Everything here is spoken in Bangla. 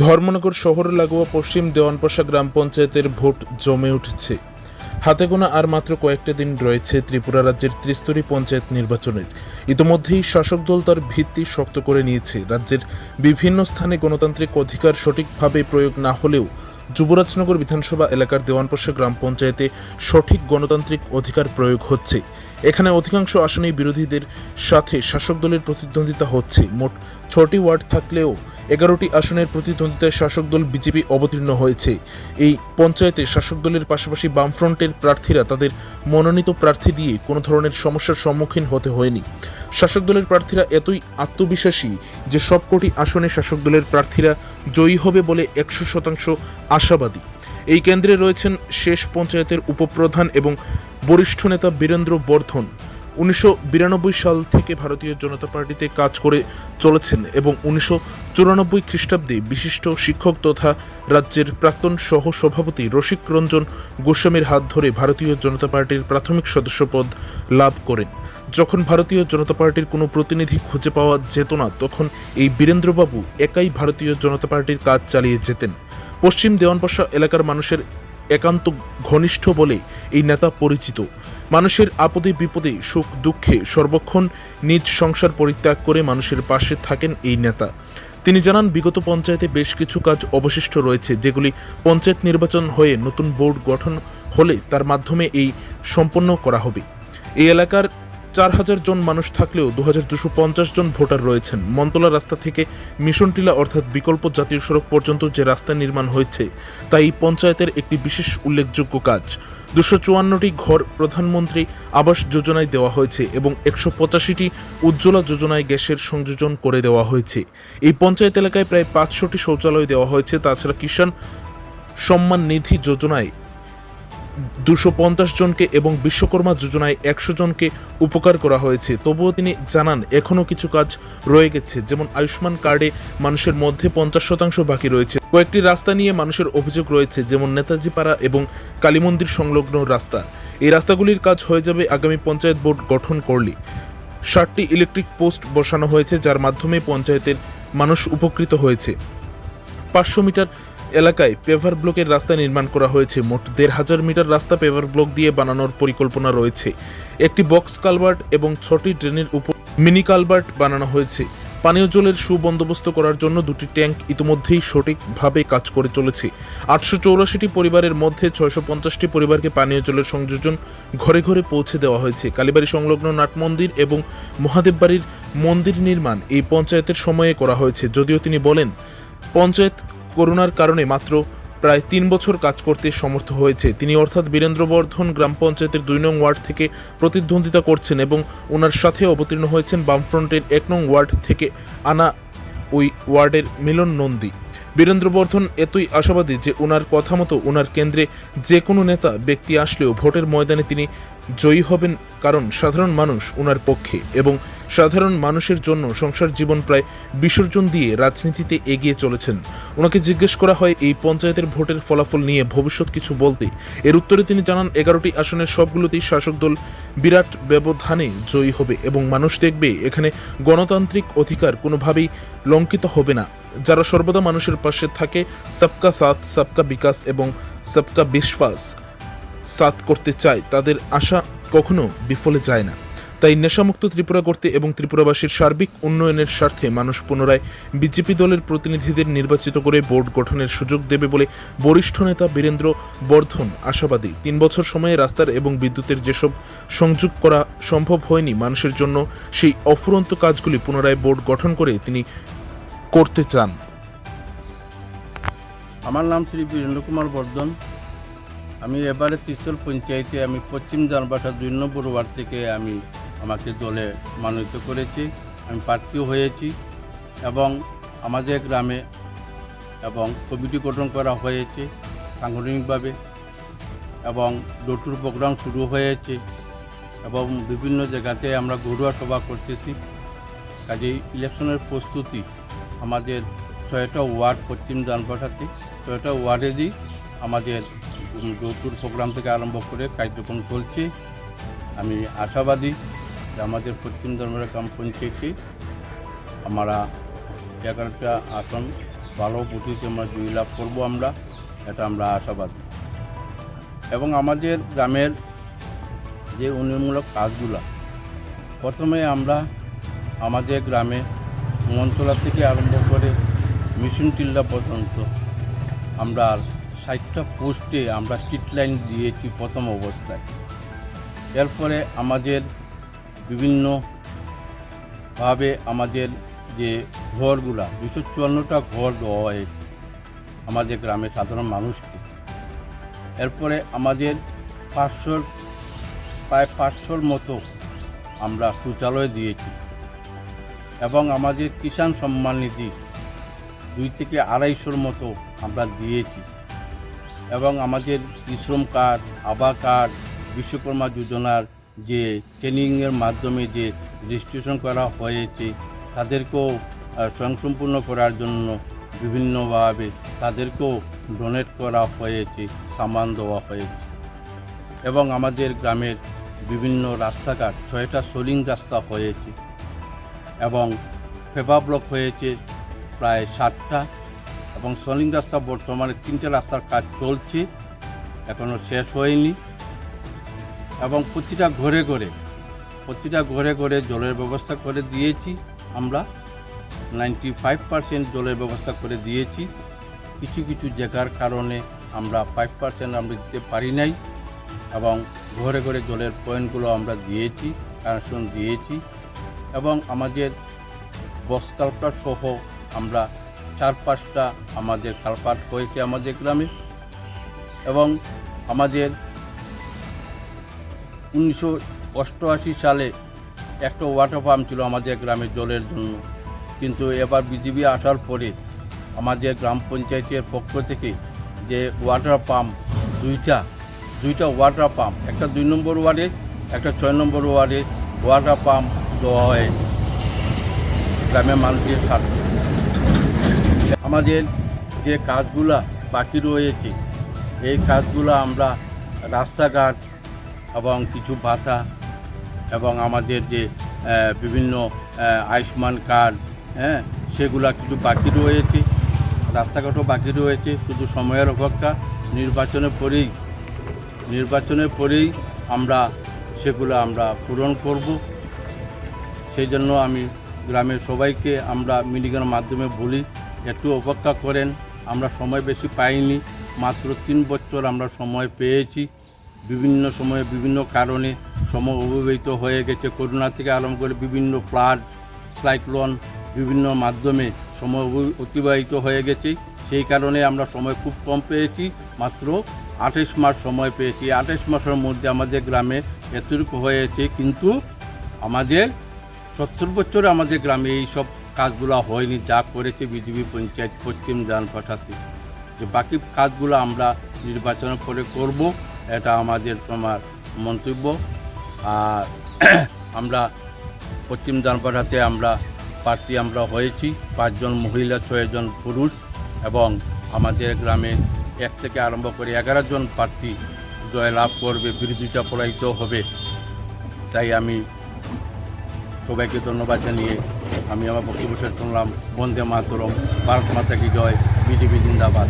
ধর্মনগর শহর লাগোয়া পশ্চিম দেওয়ানপাশা গ্রাম পঞ্চায়েতের ভোট জমে উঠেছে। হাতে গোনা আর মাত্র কয়েকটা দিন রয়েছে ত্রিপুরা রাজ্যের ত্রিস্তরী পঞ্চায়েত নির্বাচনের। ইতোমধ্যেই শাসক দল তার ভিত্তি শক্ত করে নিয়েছে। রাজ্যের বিভিন্ন স্থানে গণতান্ত্রিক অধিকার সঠিকভাবে প্রয়োগ না হলেও যুবরাজনগর বিধানসভা এলাকার দেওয়ানপাশা গ্রাম পঞ্চায়েতে সঠিক গণতান্ত্রিক অধিকার প্রয়োগ হচ্ছে। এখানে অধিকাংশ আসনেই বিরোধীদের সাথে শাসক দলের প্রতিদ্বন্দ্বিতা হচ্ছে। মোট ছটি ওয়ার্ড থাকলেও এগারোটি আসনের প্রতিদ্বন্দ্বিতায় শাসক দল বিজেপি অবতীর্ণ হয়েছে। এই পঞ্চায়েতে শাসক দলের পাশাপাশি বামফ্রন্টের প্রার্থীরা তাদের মনোনীত প্রার্থী দিয়ে কোনো ধরনের সমস্যার সম্মুখীন হতে হয়নি। শাসক দলের প্রার্থীরা এতই আত্মবিশ্বাসী যে সবকটি আসনে শাসক দলের প্রার্থীরা জয়ী হবে বলে একশো শতাংশ আশাবাদী। এই কেন্দ্রে রয়েছেন শেষ পঞ্চায়েতের উপপ্রধান এবং বরিষ্ঠ নেতা বীরেন্দ্র বর্ধন। উনিশশো বিরানব্বই সাল থেকে ভারতীয় জনতা পার্টিতে কাজ করে চলেছেন এবং উনিশশো চুরানব্বই খ্রিস্টাব্দে বিশিষ্ট শিক্ষক তথা রাজ্যের প্রাক্তন সহ সভাপতি রসিক রঞ্জন গোস্বামীর হাত ধরে ভারতীয় জনতা পার্টির প্রাথমিক সদস্যপদ লাভ করেন। যখন ভারতীয় জনতা পার্টির কোনো প্রতিনিধি খুঁজে পাওয়া যেত না, তখন এই বীরেন্দ্রবাবু একাই ভারতীয় জনতা পার্টির কাজ চালিয়ে যেতেন। পশ্চিম দেওয়ানপাশা এলাকার মানুষের একান্ত ঘনিষ্ঠ বলে এই নেতা পরিচিত। মানুষের আপদে বিপদে, সুখ দুঃখে সর্বক্ষণ নিজ সংসার পরিত্যাগ করে মানুষের পাশে থাকেন এই নেতা। তিনি জানান, বিগত পঞ্চায়েতে বেশ কিছু কাজ অবশিষ্ট রয়েছে, যেগুলি পঞ্চায়েত নির্বাচন হয়ে নতুন বোর্ড গঠন হলে তার মাধ্যমে এই সম্পন্ন করা হবে। এই এলাকার চার হাজার জন মানুষ থাকলেও দু হাজার দুশো পঞ্চাশ জন ভোটার রয়েছেন। মন্তলা রাস্তা থেকে মিশনটিলা অর্থাৎ বিকল্প জাতীয় সড়ক পর্যন্ত যে রাস্তা নির্মাণ হয়েছে, তা এই পঞ্চায়েতের একটি বিশেষ উল্লেখযোগ্য কাজ। দুশো চুয়ান্নটি ঘর প্রধানমন্ত্রী আবাস যোজনায় দেওয়া হয়েছে এবং একশো পঁচাশিটি উজ্জ্বলা যোজনায় গ্যাসের সংযোজন করে দেওয়া হয়েছে। এই পঞ্চায়েত এলাকায় প্রায় পাঁচশোটি শৌচালয় দেওয়া হয়েছে। তাছাড়া কিষাণ সম্মান নিধি যোজনায় দুশো পঞ্চাশ জনকে এবং বিশ্বকর্মা যোজনায় একশো জনকে উপকার করা হয়েছে। তবুও তিনি জানান, এখনও কিছু কাজ রয়ে গেছে, যেমন আয়ুষ্মান কার্ডে মানুষের মধ্যে পঞ্চাশ শতাংশ বাকি রয়েছে। কয়েকটি রাস্তা নিয়ে মানুষের অভিযোগ রয়েছে, যেমন নেতাজি পাড়া এবং কালীমন্দির সংলগ্ন রাস্তা। এই রাস্তাগুলির কাজ হয়ে যাবে আগামী পঞ্চায়েত বোর্ড গঠন করলে। ষাটটি ইলেকট্রিক পোস্ট বসানো হয়েছে, যার মাধ্যমে পঞ্চায়েতের মানুষ উপকৃত হয়েছে। পাঁচশো মিটার এলাকায় পেভার ব্লকের রাস্তা নির্মাণ করা হয়েছে। মোট দেড় হাজার মিটার রাস্তা পেভার ব্লক দিয়ে বানানোর পরিকল্পনা রয়েছে। একটি বক্স কালভার্ট এবং ছটি ড্রেনের উপর মিনি কালভার্ট বানানো হয়েছে। পানীয় জলের সুবন্দোবস্ত করার জন্য দুটি ট্যাঙ্ক ইতিমধ্যেই সঠিকভাবে কাজ করে চলেছে। আটশো চৌরাশিটি পরিবারের মধ্যে ছয়শো পঞ্চাশটি পরিবারকে পানীয় জলের সংযোজন ঘরে ঘরে পৌঁছে দেওয়া হয়েছে। কালীবাড়ি সংলগ্ন নাট মন্দির এবং মহাদেব বাড়ির মন্দির নির্মাণ এই পঞ্চায়েতের সময়ে করা হয়েছে। যদিও তিনি বলেন, পঞ্চায়েত করোনার কারণে মাত্র প্রায় তিন বছর কাজ করতে সমর্থ হয়েছে। তিনি অর্থাৎ বীরেন্দ্রবর্ধন গ্রাম পঞ্চায়েতের দুই নং ওয়ার্ড থেকে প্রতিদ্বন্দ্বিতা করছেন এবং ওনার সাথে অবতীর্ণ হয়েছেন বামফ্রন্টের এক নং ওয়ার্ড থেকে আনা ওই ওয়ার্ডের মিলন নন্দী। বীরেন্দ্রবর্ধন এতই আশাবাদী যে ওনার কথা মতো ওনার কেন্দ্রে যে কোনো নেতা ব্যক্তি আসলেও ভোটের ময়দানে তিনি জয়ী হবেন কারণ সাধারণ মানুষ ওনার পক্ষে এবং সাধারণ মানুষের জন্য সংসার জীবন প্রায় বিসর্জন দিয়ে রাজনীতিতে এগিয়ে চলেছেন। ওনাকে জিজ্ঞেস করা হয় এই পঞ্চায়েতের ভোটের ফলাফল নিয়ে ভবিষ্যৎ কিছু বলতে। এর উত্তরে তিনি জানান, এগারোটি আসনের সবগুলোতেই শাসক দল বিরাট ব্যবধানে জয়ী হবে এবং মানুষ দেখবে এখানে গণতান্ত্রিক অধিকার কোনোভাবেই লঙ্কিত হবে না। যারা সর্বদা মানুষের পাশে থাকে, সবকা সাথ, সবকা বিকাশ এবং সবকা বিশ্বাস। সাথ করতে চায়, তাদের আশা কখনো বিফলে যায় না। তাই নেশামুক্ত ত্রিপুরা করতে এবং ত্রিপুরাবাসীর সার্বিক উন্নয়নের স্বার্থে মানুষ পুনরায় বিজেপি দলের প্রতিনিধিদের নির্বাচিত করে বোর্ড গঠনের সুযোগ দেবে বলে বরিষ্ঠ নেতা বীরেন্দ্র বর্ধন আশাবাদী। তিন বছর সময়ে রাস্তার এবং বিদ্যুতের যেসব সংযোগ করা সম্ভব হয়নি, মানুষের জন্য সেই অফুরন্ত কাজগুলি পুনরায় বোর্ড গঠন করে তিনি করতে চান। আমার নাম শ্রী বীরেন্দ্র কুমার বর্ধন। আমি এবারে ত্রিশল পঞ্চায়েতে আমি পশ্চিম জানবাসা দুই নম্বর ওয়ার্ড থেকে আমি আমাকে দলে মনোনীত করেছি। আমি প্রার্থীও হয়েছি এবং আমাদের গ্রামে এবং কমিটি গঠন করা হয়েছে সাংগঠনিকভাবে এবং ডোটুর প্রোগ্রাম শুরু হয়েছে এবং বিভিন্ন জায়গাতে আমরা ঘরোয়া সভা করতেছি। কাজেই ইলেকশনের প্রস্তুতি আমাদের ছয়টা ওয়ার্ড পশ্চিম জানবাসাতে, ছয়টা ওয়ার্ডে ওয়ার্ডেরই আমাদের ডোটুর প্রোগ্রাম থেকে আরম্ভ করে কার্যক্রম চলছে। আমি আশাবাদী যে আমাদের পশ্চিম ধর্মের গ্রাম পঞ্চায়েতে আমরা এগারোটা আসন ভালো ভোটিতে আমরা জয়ী লাভ করব আমরা, এটা আমরা আশাবাদী। এবং আমাদের গ্রামের যে উন্নয়নমূলক কাজগুলো, প্রথমে আমরা আমাদের গ্রামে মঞ্চলা থেকে আরম্ভ করে মিশন টিল্লা পর্যন্ত আমরা ষাটটা পোস্টে আমরা স্ট্রিট লাইন দিয়েছি প্রথম অবস্থায়। এরপরে আমাদের বিভিন্নভাবে আমাদের যে ঘরগুলা, দুশো চুয়ান্নটা ঘর দেওয়া হয়েছে আমাদের গ্রামের সাধারণ মানুষকে। এরপরে আমাদের পাঁচশোর, প্রায় পাঁচশোর মতো আমরা শৌচালয় দিয়েছি এবং আমাদের কিষাণ সম্মান নিধি দুই থেকে আড়াইশোর মতো আমরা দিয়েছি। এবং আমাদের শ্রম কার্ড আবা কার্ড বিশ্বকর্মা যোজনার যে ট্রেনিংয়ের মাধ্যমে যে রেজিস্ট্রেশন করা হয়েছে, তাদেরকেও স্বয়ংসম্পূর্ণ করার জন্য বিভিন্নভাবে তাদেরকেও ডোনেট করা হয়েছে, সামান দেওয়া হয়েছে। এবং আমাদের গ্রামের বিভিন্ন রাস্তাঘাট, ছয়টা সোলিং রাস্তা হয়েছে। এবং ফেবা ব্লক হয়েছে প্রায় ষাটটা এবং সলিং রাস্তা বর্তমানে তিনটে রাস্তার কাজ চলছে এখনও শেষ হয়নি। এবং প্রতিটা ঘরে ঘরে, প্রতিটা ঘরে ঘরে জলের ব্যবস্থা করে দিয়েছি আমরা। নাইনটি ফাইভ পার্সেন্ট জলের ব্যবস্থা করে দিয়েছি। কিছু কিছু জায়গার কারণে আমরা ফাইভ পার্সেন্ট আমরা দিতে পারি নাই এবং ঘরে ঘরে জলের পয়েন্টগুলো আমরা দিয়েছি, কানেকশন দিয়েছি। এবং আমাদের বস্তালটা সহ আমরা চার পাঁচটা আমাদের কালপাট হয়েছে আমাদের গ্রামে এবং আমাদের উনিশশো অষ্টআশি সালে একটা ওয়াটার পাম্প ছিল আমাদের গ্রামের জলের জন্য। কিন্তু এবার বিজেপি আসার পরে আমাদের গ্রাম পঞ্চায়েতের পক্ষ থেকে যে ওয়াটার পাম্প দুইটা দুইটা ওয়াটার পাম্প, একটা দুই নম্বর ওয়ার্ডে, একটা ছয় নম্বর ওয়ার্ডে ওয়াটার পাম্প দেওয়া হয়। গ্রামের মানুষের স্বার্থে। আমাদের যে কাজগুলা বাকি রয়েছে, এই কাজগুলো আমরা রাস্তাঘাট এবং কিছু ভাতা এবং আমাদের যে বিভিন্ন আয়ুষ্মান কার্ড হ্যাঁ সেগুলা কিছু বাকি রয়েছে, রাস্তাঘাটও বাকি রয়েছে, শুধু সময়ের অপেক্ষা নির্বাচনের পরেই নির্বাচনের পরেই আমরা সেগুলো আমরা পূরণ করব। সেই জন্য আমি গ্রামের সবাইকে আমরা মিলিগানের মাধ্যমে বলি একটু অপেক্ষা করেন, আমরা সময় বেশি পাইনি, মাত্র তিন বছর আমরা সময় পেয়েছি। বিভিন্ন সময়ে বিভিন্ন কারণে সময় অবিবাহিত হয়ে গেছে। করোনা থেকে আরম্ভ করে বিভিন্ন ফ্লাড, সাইক্লোন বিভিন্ন মাধ্যমে সময় অতিবাহিত হয়ে গেছে। সেই কারণে আমরা সময় খুব কম পেয়েছি, মাত্র আঠাশ মাস সময় পেয়েছি। আঠাশ মাসের মধ্যে আমাদের গ্রামে এতটুকু হয়েছে, কিন্তু আমাদের সত্তর বছরে আমাদের গ্রামে এই সব কাজগুলো হয়নি, যা করেছে বিজেপি, পঞ্চায়েত, পশ্চিম যান পাঠাতে যে বাকি কাজগুলো আমরা নির্বাচনের পরে করব, এটা আমাদের তোমার মন্তব্য। আর আমরা পশ্চিম জানপাড়াতে আমরা প্রার্থী আমরা হয়েছি, পাঁচজন মহিলা, ছয়জন পুরুষ এবং আমাদের গ্রামে এক থেকে আরম্ভ করে এগারো জন প্রার্থী জয়লাভ করবে, বিরোধিতা পরাজিত হবে। তাই আমি সবাইকে ধন্যবাদ জানিয়ে আমি আমার বক্তব্য শেষ করলাম। বন্দে মাতরম ভারত মাতা কি জয় বিজেপি জিন্দাবাদ।